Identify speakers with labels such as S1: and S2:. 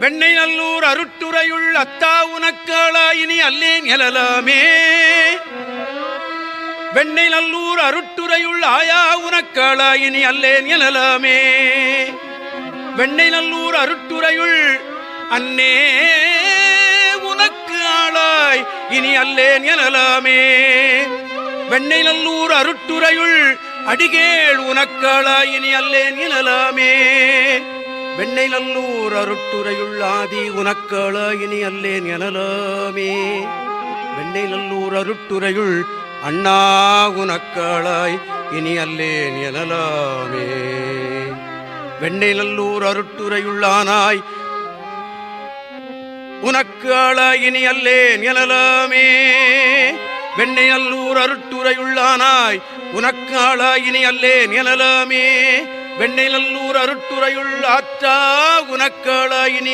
S1: வெண்ணை நல்லூர் அருட்டுரையுள் அத்தா உனக்காளா இனி அல்லேன் எழலாமே வெண்ணை நல்லூர் அருட்டுரையுள் ஆயா உனக்காளா இனி அல்லேன் எழலாமே வெண்ணை நல்லூர் அருட்டுரையுள் அன்னே உனக்கு ஆளாய் இனி அல்லேன் எனலாமே வெண்ணை நல்லூர் அருட்டுரையுள் அடிகேள் உனக்காளாய் இனி அல்லேன் எனலாமே வெண்ணை நல்லூர் அருட்டுரையுள் ஆதி உனக்காளாய் இனி அல்லேன் எனலாமே வெண்ணை நல்லூர் அருட்டுரையுள் அண்ணா உனக்களாய் இனி அல்லேன் எனலாமே வெண்ணை நல்லூர் அருட்டுரையுள்ளானாய் உனக்கு ஆளாயினி அல்லேன் எனலாமே வெண்ணை நல்லூர் அருட்டுரையுள்ளானாய் உனக்கு ஆளாயினி அல்லேன் எனலாமே வெண்ணை நல்லூர் அருட்டுரையுள் ஆற்றா குணக்கள இனி